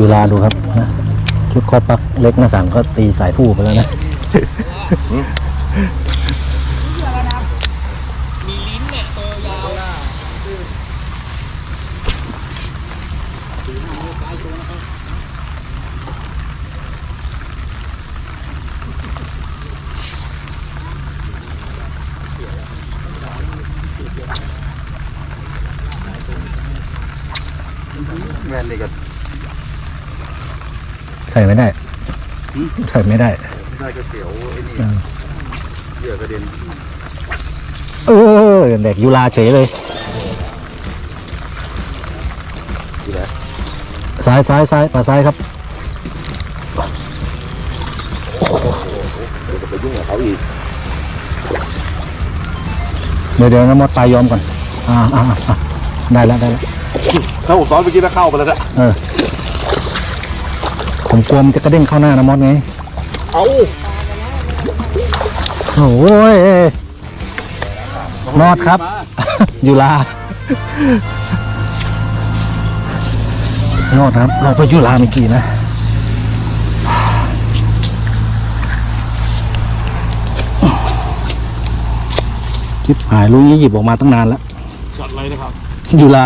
ยูราดูครับนะชุดคอปักเล็กหน้าสั่งก็ตีสายฟูไปแล้วนะมีลิ้นเนี่ยตัวยาวแม่นนี่ก็ ใส่ไม่ได้ ใส่ไม่ได้ได้ก็เสียวไอ้นี่อืมเหยื่อกระเด็นเออเด็กยูราเฉยเลยอยู่ไหนซ้ายซ้ายซ้ายป่าซ้ายครับเดี๋ยวจะไปยุ่งกับเขาอีกเดี๋ยวเดี๋ยวน้ำมดตายยอมก่อน อ่าอ่าอ่าได้แล้วได้แล้วเข้าซ้อนเมื่อกี้แล้วเข้าไปแล้วนะเออ ผมกลัวมันจะกระเด้งเข้าหน้าน้ำมดไง เอาโอ้ยนอดครับยูรานอดครับ เราไปยูราเมื่อกี้นะจิบหายลุงนี้หยิบออกมาตั้งนานแล้วช็อตอะไรนะครับยูรา